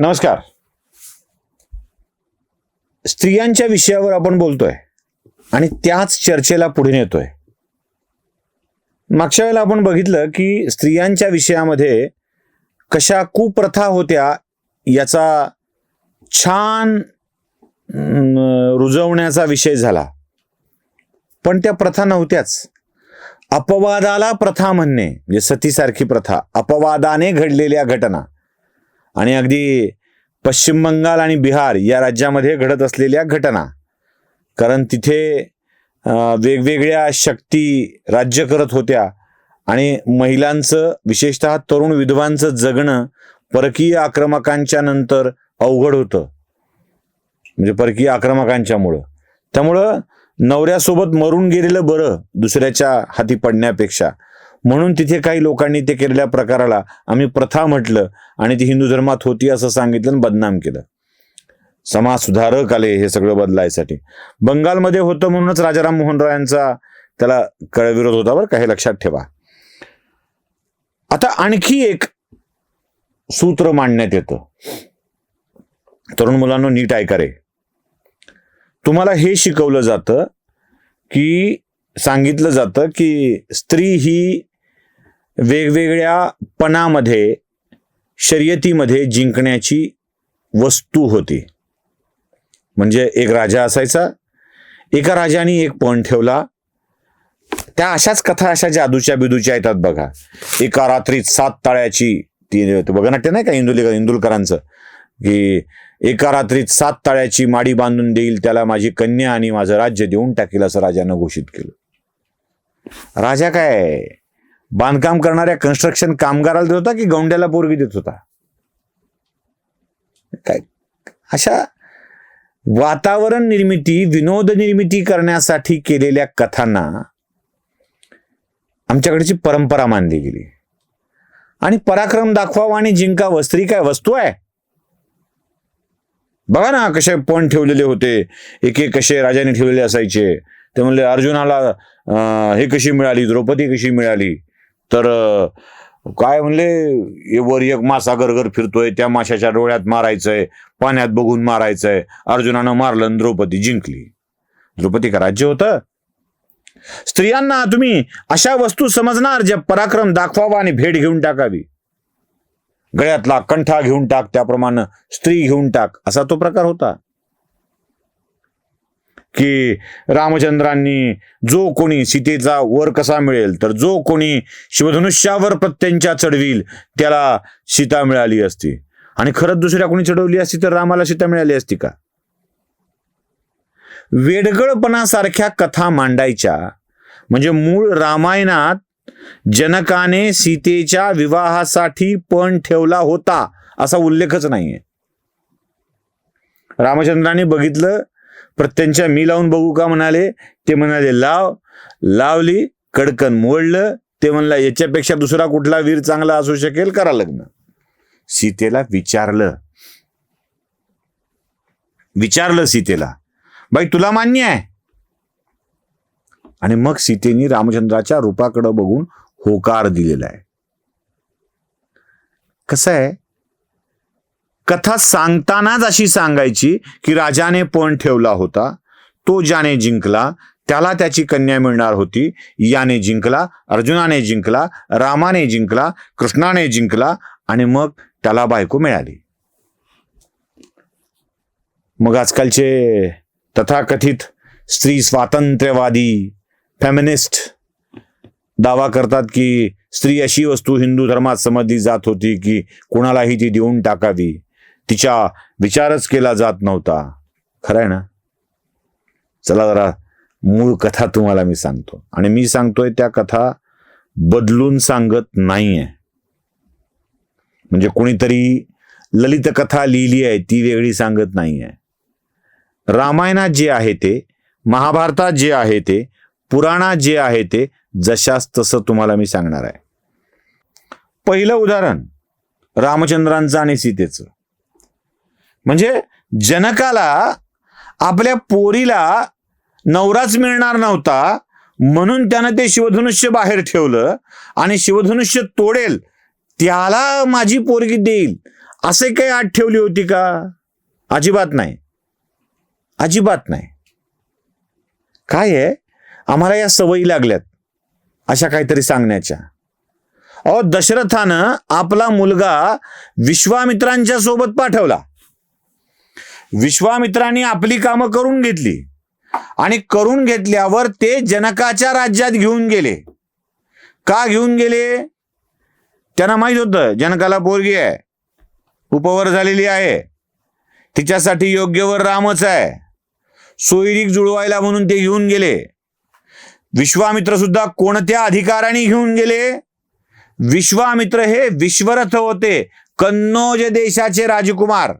नमस्कार. स्त्रियांच्या विषयावर आपण बोलतोय आणि त्याच चर्चेला पुढे नेतोय. मागच्या वेळेला आपण बघितलं की स्त्रियांच्या विषयामध्ये कशा कुप्रथा होत्या याचा छान रुजवण्याचा विषय झाला. पण त्या प्रथा नव्हत्याच. अपवादाला प्रथा म्हणणे म्हणजे सतीसारखी प्रथा अपवादाने घडलेल्या घटना. आणि अगदी पश्चिम बंगाल आणि बिहार या राज्यामध्ये घडत असलेल्या घटना. कारण तिथे वेगवेगळ्या शक्ती राज्य करत होत्या आणि महिलांचं विशेषतः तरुण विधवांचं जगणं परकीय आक्रमकांच्या नंतर अवघड होतं. म्हणजे परकीय आक्रमकांच्यामुळं. त्यामुळं नवऱ्यासोबत मरून गेलेलं बरं दुसऱ्याच्या हाती पडण्यापेक्षा. म्हणून तिथे काही लोकांनी ते केलेल्या प्रकाराला आम्ही प्रथा म्हटलं आणि ती हिंदू धर्मात होती असं सांगितलं आणि बदनाम केलं. समाज सुधारक आले हे सगळं बदलायसाठी. बंगालमध्ये होतं म्हणूनच राजाराम मोहन राय यांचा त्याला कळविरोध होता बरं का हे लक्षात ठेवा. आता आणखी एक सूत्र मांडण्यात येतं. तरुण मुलांना नीट ऐका रे. तुम्हाला हे शिकवलं जातं की सांगितलं जातं की स्त्री ही वेगवेगळ्या पणामध्ये शर्यतीमध्ये जिंकण्याची वस्तू होती. म्हणजे एक राजा असायचा एका राजाने एक पण ठेवला. त्या अशाच कथा अशा जादूच्या बिदूच्या येतात बघा. एका रात्रीत सात ताळ्याची ती ते बघनाट्य नाही का इंदुलेकर इंदुलकरांचं? की एका रात्रीत सात ताळ्याची माडी बांधून देईल त्याला माझी कन्या आणि माझं राज्य देऊन टाकेल असं राजानं घोषित केलं. राजा काय? बांधकाम करणाऱ्या कन्स्ट्रक्शन कामगाराला देत होता की गौंड्याला पोरगी देत होता? काय? अशा वातावरण निर्मिती विनोद निर्मिती करण्यासाठी केलेल्या कथांना आमच्याकडची परंपरा मानली गेली. आणि पराक्रम दाखवावा आणि जिंकावं स्त्री काय वस्तू आहे? बघा ना कसे पण ठेवलेले होते. एक एक कसे राजाने ठेवलेले असायचे. ते म्हणले अर्जुनाला हे कशी मिळाली? द्रौपदी कशी मिळाली? तर काय म्हणले वर एक मासा गरगर फिरतोय त्या माशाच्या डोळ्यात मारायचंय पाण्यात बघून मारायचंय. अर्जुनानं मारलं आणि द्रौपदी जिंकली. द्रौपदी का राज्य होतं? स्त्रियांना तुम्ही अशा वस्तू समजणार ज्या पराक्रम दाखवावा आणि भेट घेऊन टाकावी. गळ्यातला कंठा घेऊन टाक त्याप्रमाणे स्त्री घेऊन टाक असा तो प्रकार होता. की रामचंद्रांनी जो कोणी सीतेचा वर कसा मिळेल तर जो कोणी शिवधनुष्यावर प्रत्यंच्या चढवील त्याला सीता मिळाली असती. आणि खरंच दुसऱ्या कोणी चढवली असती तर रामाला सीता मिळाली असती का? वेडगळपणासारख्या कथा मांडायच्या म्हणजे मूळ रामायणात जनकाने सीतेच्या विवाहासाठी पण ठेवला होता असा उल्लेखच नाहीये. रामचंद्राने बघितलं प्रत्यंच्या मी लावून बघू का म्हणाले? ते म्हणाले लाव. लावली कडकन मोडलं. ते म्हणला याच्यापेक्षा दुसरा कुठला वीर चांगला असू शकेल? करा लग्न. सीतेला विचारलं. विचारलं सीतेला बाई तुला मान्य आहे? आणि मग सीतेने रामचंद्राच्या रूपाकडं बघून होकार दिलेला आहे. कसं आहे? कथा सांगतानाच अशी सांगायची की राजाने पण ठेवला होता. तो ज्याने जिंकला त्याला त्याची कन्या मिळणार होती. याने जिंकला अर्जुनाने जिंकला रामाने जिंकला कृष्णाने जिंकला आणि मग त्याला बायको मिळाली. मग आजकालचे तथाकथित स्त्री स्वातंत्र्यवादी फेमिनिस्ट दावा करतात की स्त्री अशी वस्तू हिंदू धर्मात समजली जात होती की कोणालाही ती देऊन टाकावी. तिच्या विचारच केला जात नव्हता. खरं आहे ना? चला जरा मूळ कथा तुम्हाला मी सांगतो. आणि मी सांगतोय त्या कथा बदलून सांगत नाहीये. म्हणजे कोणीतरी ललित कथा लिहिली आहे ती वेगळी सांगत नाहीये. रामायणात जे आहे ते महाभारतात जे आहे ते पुराणात जे आहे ते जशास तसं तुम्हाला मी सांगणार आहे. पहिलं उदाहरण रामचंद्रांचं आणि सीतेचं. म्हणजे जनकाला आपल्या पोरीला नवराच मिळणार नव्हता म्हणून त्यानं ते शिवधनुष्य बाहेर ठेवलं आणि शिवधनुष्य तोडेल त्याला माझी पोरगी देईल असे काही आठ ठेवली होती का? अजिबात नाही. अजिबात नाही. काय आहे आम्हाला या सवयी लागल्यात अशा काहीतरी सांगण्याच्या. अहो दशरथानं आपला मुलगा विश्वामित्रांच्या सोबत पाठवला. विश्वामित्रांनी आपली कामं करून घेतली. आणि करून घेतल्यावर ते जनकाच्या राज्यात घेऊन गेले. का घेऊन गेले? त्यांना माहीत होतं जनकाला पोरगी आहे. उपवर झालेली आहे. तिच्यासाठी योग्यवर रामच आहे. सोयरीक जुळवायला म्हणून ते घेऊन गेले. विश्वामित्र सुद्धा कोणत्या अधिकाराने घेऊन गेले? विश्वामित्र हे विश्वरथ होते. कन्नौज देशाचे राजकुमार.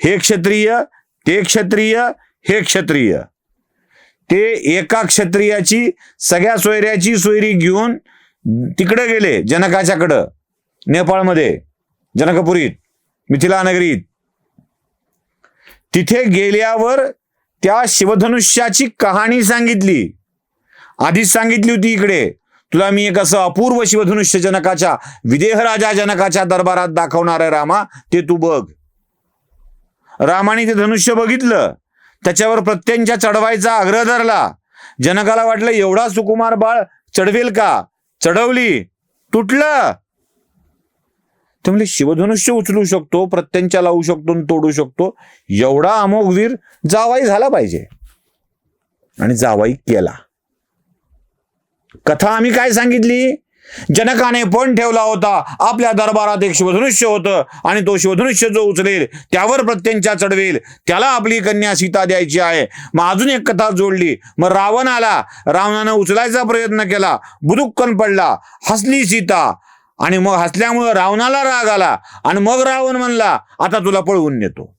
हे क्षत्रिय ते क्षत्रिय हे क्षत्रिय. ते एका क्षत्रियाची सगळ्या सोयऱ्याची सोयरी घेऊन तिकडे गेले जनकाच्याकडं नेपाळमध्ये जनकपुरीत मिथिला नगरीत तिथे गेल्यावर त्या शिवधनुष्याची कहाणी सांगितली. आधीच सांगितली होती इकडे तुला मी एक असं अपूर्व शिवधनुष्य जनकाच्या विदेह राजा जनकाच्या दरबारात दाखवणार आहे रामा ते तू बघ. रामाने ते धनुष्य बघितलं. त्याच्यावर प्रत्यंच्या चढवायचा आग्रह धरला. जनकाला वाटलं एवढा सुकुमार बाळ चढवेल का? चढवली. तुटलं. ते म्हणजे शिवधनुष्य उचलू शकतो प्रत्यंच्या लावू शकतो तोडू शकतो. एवढा अमोघ वीर जावाई झाला पाहिजे. आणि जावाई केला. कथा आम्ही काय सांगितली? जनकाने पण ठेवला होता. आपल्या दरबारात एक शिवधनुष्य होतं आणि तो शिवधनुष्य जो उचलेल त्यावर प्रत्यंचा चढवेल. त्याला आपली कन्या सीता द्यायची आहे. मग अजून एक कथा जोडली. मग रावण आला. रावणानं उचलायचा प्रयत्न केला. बुदुक्कन पडला. हसली सीता. आणि मग हसल्यामुळं रावणाला राग आला. आणि मग रावण म्हणला आता तुला पळवून नेतो.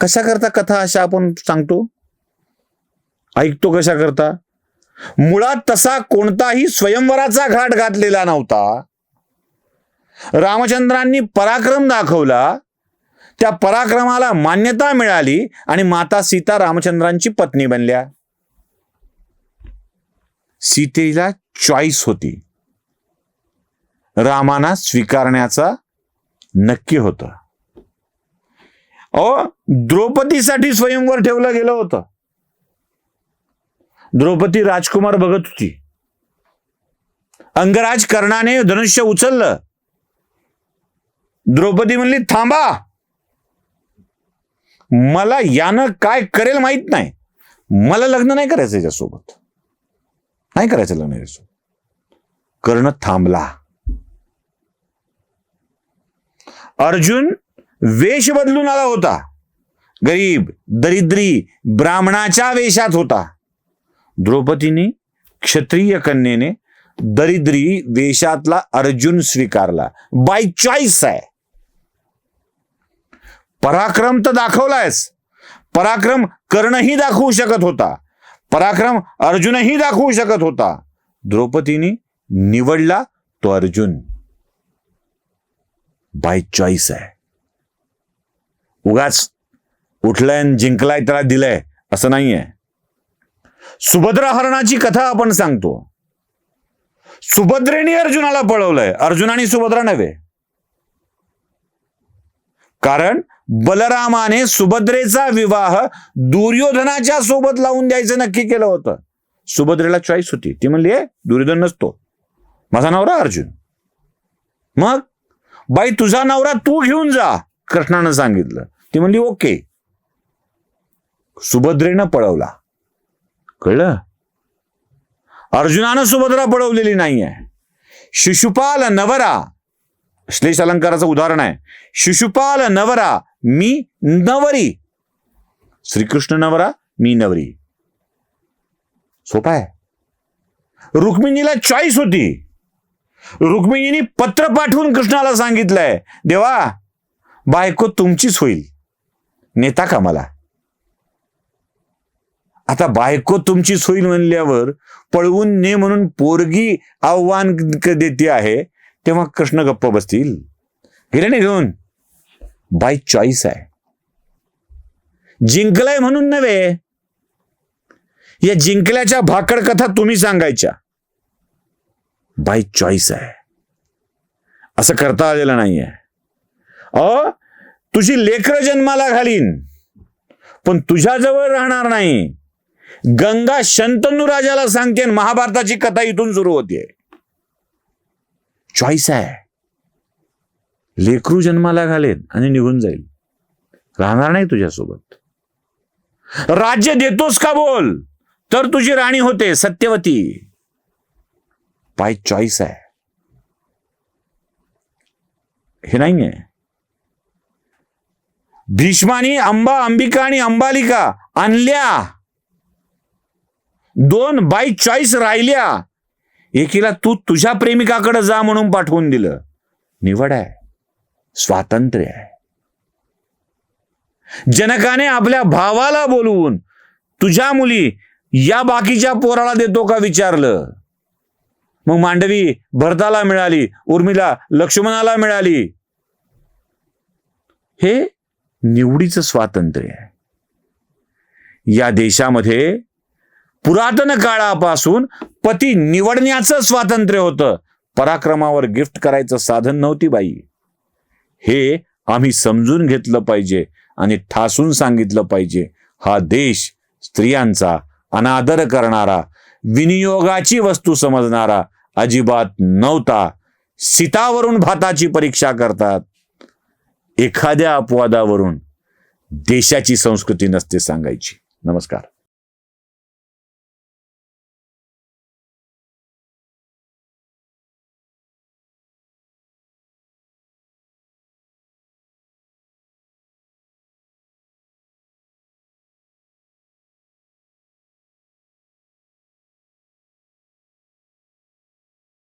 कशा करता कथा अशा आपण सांगतो? ऐकतो कशा करता मुळात तसा कोणताही स्वयंवराचा घाट घातलेला नव्हता. रामचंद्रांनी पराक्रम दाखवला. त्या पराक्रमाला मान्यता मिळाली आणि माता सीता रामचंद्रांची पत्नी बनल्या. सीतेला चॉईस होती. रामाना स्वीकारण्याचा नक्की होता. अहो द्रौपदीसाठी स्वयंवर ठेवलं गेलं होतं. द्रौपदी राजकुमार बघत होती. अंगराज कर्णाने धनुष्य उचललं. द्रौपदी म्हणली थांबा. मला यानं काय करेल माहीत नाही. मला लग्न नाही करायचं याच्यासोबत. नाही करायचं लग्न याच्यासोबत. कर्ण थांबला. अर्जुन वेश बदलून आला होता. गरीब दरिद्री ब्राह्मणाच्या वेशात होता. द्रौपदीने क्षत्रिय कन्येने दरिद्री वेशातला अर्जुन स्वीकारला. बाय चॉईस आहे. पराक्रम तर दाखवलायस. पराक्रम कर्णही दाखवू शकत होता. पराक्रम अर्जुनही दाखवू शकत होता. द्रौपदीने निवडला तो अर्जुन. बाय चॉईस आहे. उगाच उठलाय आणि जिंकलाय त्याला दिलंय असं नाहीये. सुभद्रा हरणाची कथा आपण सांगतो. सुभद्रेने अर्जुनाला पळवलंय. अर्जुनाने सुभद्रा नव्हे. कारण बलरामाने सुभद्रेचा विवाह दुर्योधनाच्या सोबत लावून द्यायचं नक्की केलं होतं. सुभद्रेला चॉईस होती. ती म्हणली दुर्योधन नसतो. माझा नवरा अर्जुन. मग बाई तुझा नवरा तू घेऊन जा कृष्णानं सांगितलं. ती म्हणली ओके. सुभद्रेनं पळवला. कळलं? अर्जुनानं सुभद्रा पळवलेली नाहीये. शिशुपाल नवरा श्लेष अलंकाराचं उदाहरण आहे. शिशुपाल नवरा मी नवरी. श्रीकृष्ण नवरा मी नवरी. सोपा आहे. रुक्मिणीला चॉईस होती. रुक्मिणीने पत्र पाठवून कृष्णाला सांगितलंय देवा बायको तुमचीच होईल. नेता का मला? आता बायको तुमची सोयी म्हणल्यावर पळवून ने म्हणून पोरगी आव्हान देते आहे तेव्हा कृष्ण गप्प बसतील. गेले नाही घेऊन. बाय चॉईस आहे. जिंकलाय म्हणून नव्हे. या जिंकल्याच्या भाकड कथा तुम्ही सांगायच्या. बाय चॉईस आहे. असं करता आलेलं नाहीये. अ तुझी लेकर जन्माला घालीन पण तुझ्याजवळ राहणार नाही. गंगा शंतनू राजाला सांगते महाभारताची कथा इथून सुरू होते. चॉईस आहे. लेकरू जन्माला घालेन आणि निघून जाईल. राहणार नाही तुझ्यासोबत. राज्य देतोस का बोल? तर तुझी राणी होते सत्यवती. बाय चॉईस आहे. हे नाहीये. भीष्मानी अंबा अंबिका आणि अंबालिका आणल्या. दोन बाय चॉईस राहिल्या. एकीला तू तुझ्या प्रेमिकाकडे जा म्हणून पाठवून दिलं. निवड आहे. स्वातंत्र्य आहे. जनकाने आपल्या भावाला बोलवून तुझ्या मुली या बाकीच्या पोराला देतो का विचारलं. मग मांडवी भरताला मिळाली उर्मिला लक्ष्मणाला मिळाली. हे निवडीचं स्वातंत्र्य आहे. या देशामध्ये पुरातन काळापासून पती निवडण्याचं स्वातंत्र्य होतं. पराक्रमावर गिफ्ट करायचं साधन नव्हती बाई. हे आम्ही समजून घेतलं पाहिजे आणि ठासून सांगितलं पाहिजे. हा देश स्त्रियांचा अनादर करणारा विनियोगाची वस्तू समजणारा अजिबात नव्हता. सीतावरून भाताची परीक्षा करतात. एखाद्या अपवादावरून देशाची संस्कृती नसते सांगायची. नमस्कार.